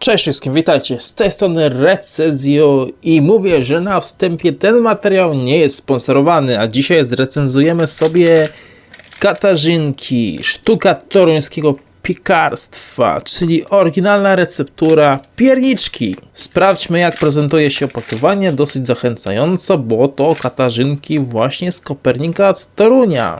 Cześć wszystkim, witajcie. Z tej strony Recenzjo i mówię, że na wstępie ten materiał nie jest sponsorowany, a dzisiaj zrecenzujemy sobie katarzynki, sztuka toruńskiego piekarstwa, czyli oryginalna receptura pierniczki. Sprawdźmy jak prezentuje się opakowanie, dosyć zachęcająco, bo to katarzynki właśnie z Kopernika z Torunia.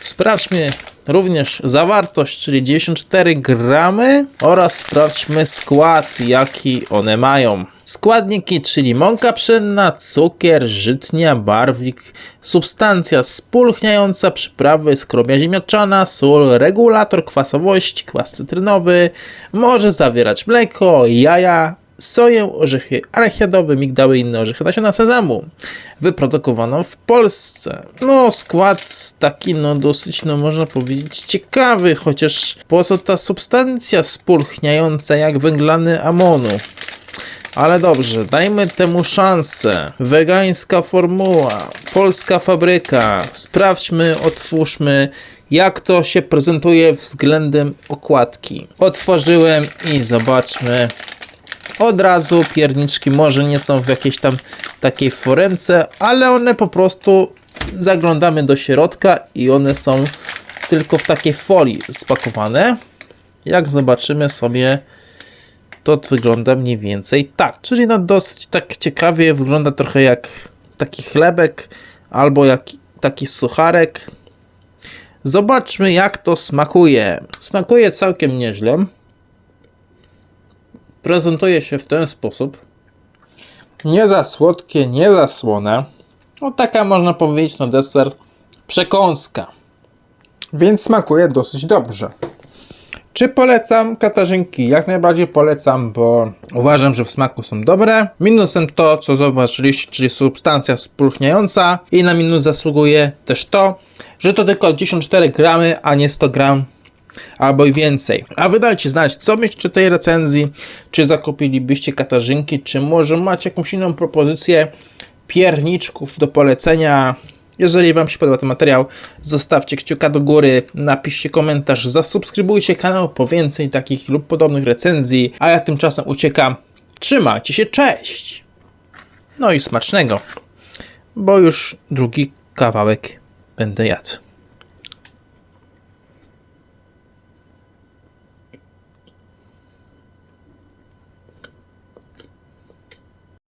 Sprawdźmy również zawartość, czyli 94 gramy oraz sprawdźmy skład, jaki one mają. Składniki, czyli mąka pszenna, cukier, żytnia, barwnik, substancja spulchniająca, przyprawy, skrobia ziemniaczana, sól, regulator kwasowości, kwas cytrynowy, może zawierać mleko, jaja, soję, orzechy arachiadowe, migdały i inne orzechy nasiona sezamu. Wyprodukowano w Polsce. No, skład taki, no dosyć, no można powiedzieć, ciekawy, chociaż po co ta substancja spulchniająca jak węglany amonu? Ale dobrze, dajmy temu szansę. Wegańska formuła, polska fabryka. Sprawdźmy, otwórzmy, jak to się prezentuje względem okładki. Otworzyłem i zobaczmy. Od razu pierniczki może nie są w jakiejś tam takiej foremce, ale one po prostu zaglądamy do środka i one są tylko w takiej folii spakowane. Jak zobaczymy sobie to wygląda mniej więcej tak. Czyli no dosyć tak ciekawie wygląda trochę jak taki chlebek albo jak taki sucharek. Zobaczmy jak to smakuje. Smakuje całkiem nieźle. Prezentuje się w ten sposób. Nie za słodkie, nie za słone. No taka można powiedzieć no deser przekąska. Więc smakuje dosyć dobrze. Czy polecam katarzynki? Jak najbardziej polecam, bo uważam, że w smaku są dobre. Minusem to, co zobaczyliście, czyli substancja spulchniająca. I na minus zasługuje też to, że to tylko 94 gramy, a nie 100 gram albo i więcej. A wy dajcie znać, co myślicie tej recenzji, czy zakupilibyście katarzynki, czy może macie jakąś inną propozycję pierniczków do polecenia. Jeżeli Wam się podoba ten materiał, zostawcie kciuka do góry, napiszcie komentarz, zasubskrybujcie kanał po więcej takich lub podobnych recenzji, a ja tymczasem uciekam. Trzymajcie się, cześć! No i smacznego, bo już drugi kawałek będę jadł.